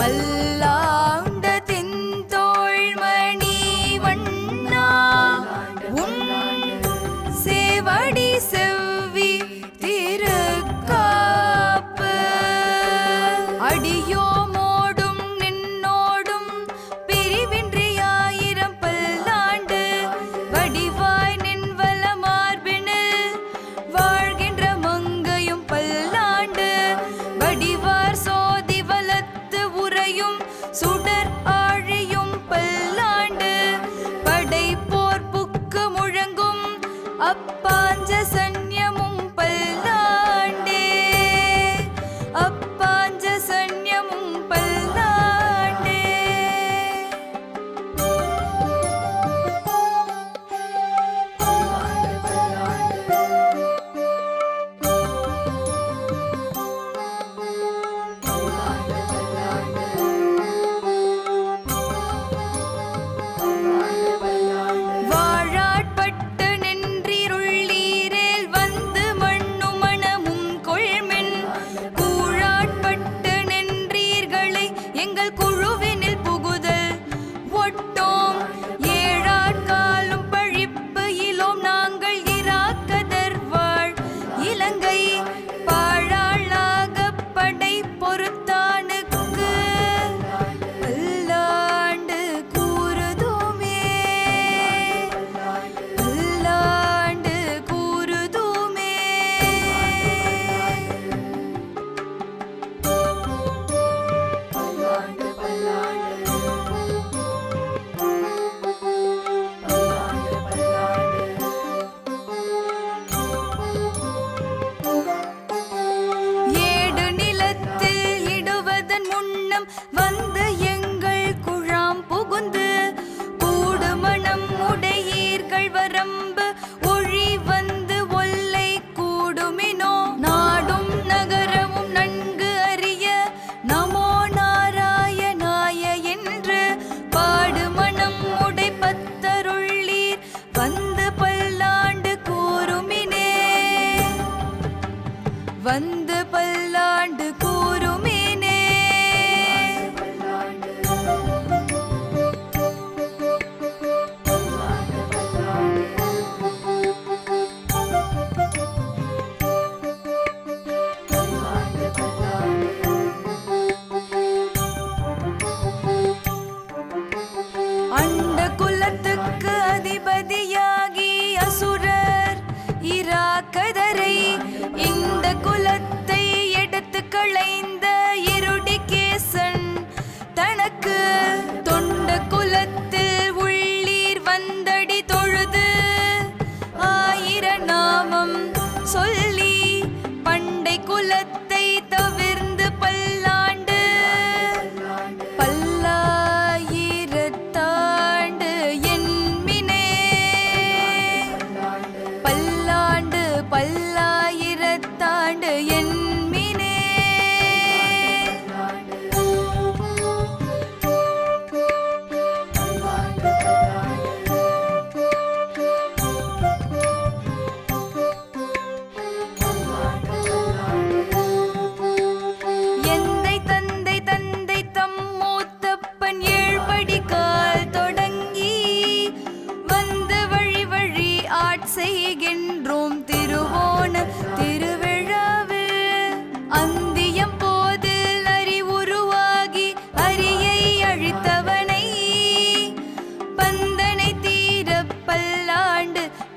பல்லாண்டு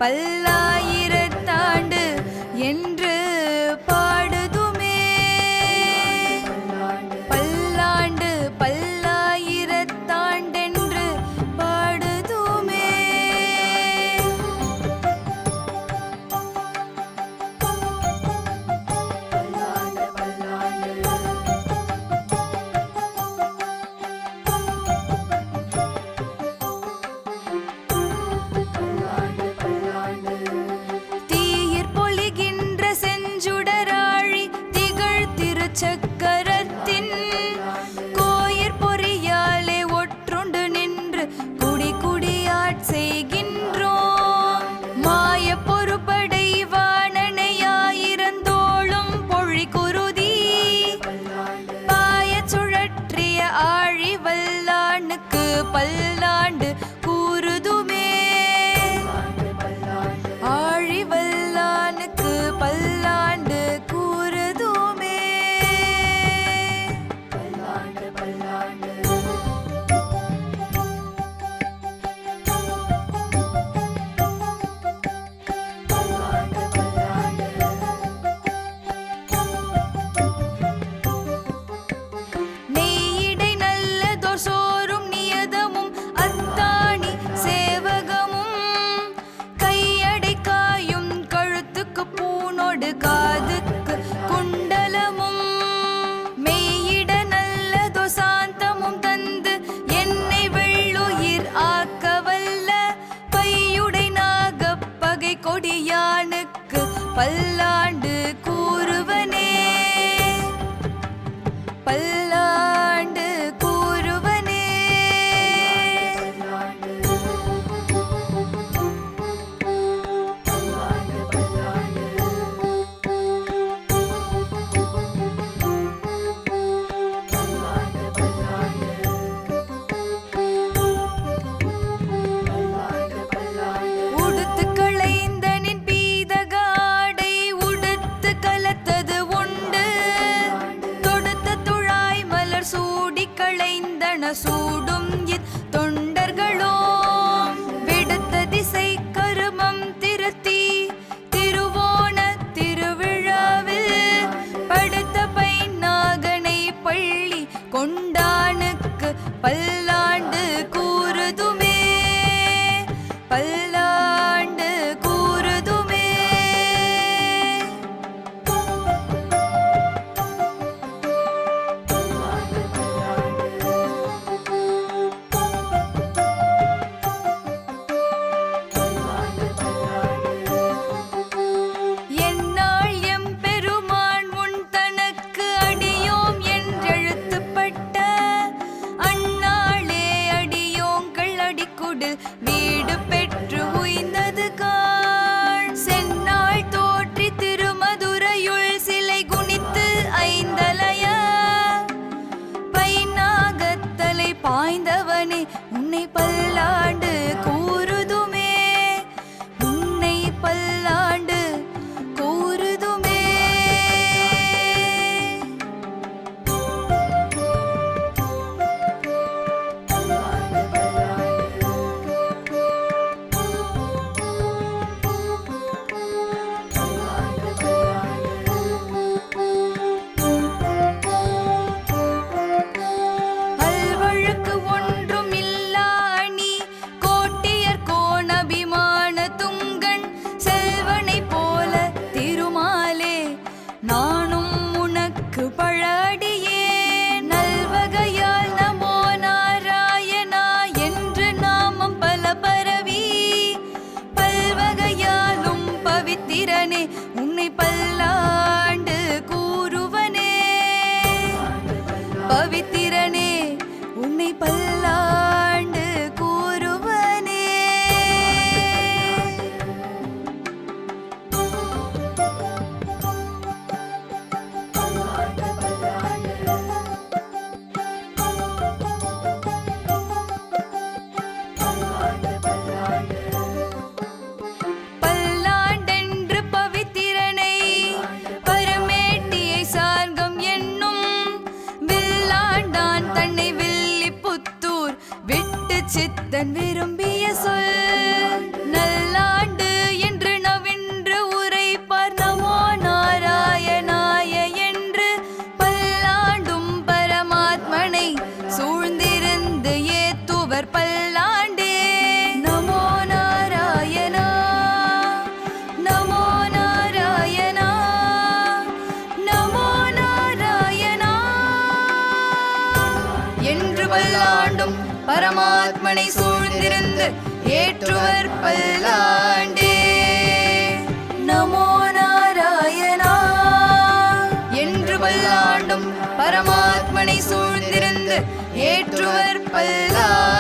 பல்லாண்டு பல்லாண்டு வல்லா மனசூடும் இத் தொண்டர்களோ? சித்தன் விரும்பிய சொல். பரமாத்மனை சூழ்ந்திருந்து ஏற்றுவர் பல்லாண்டே. நமோ நாராயணா. என்று பல்லாண்டும் பரமாத்மனை சூழ்ந்திருந்து ஏற்றுவர் பல்லா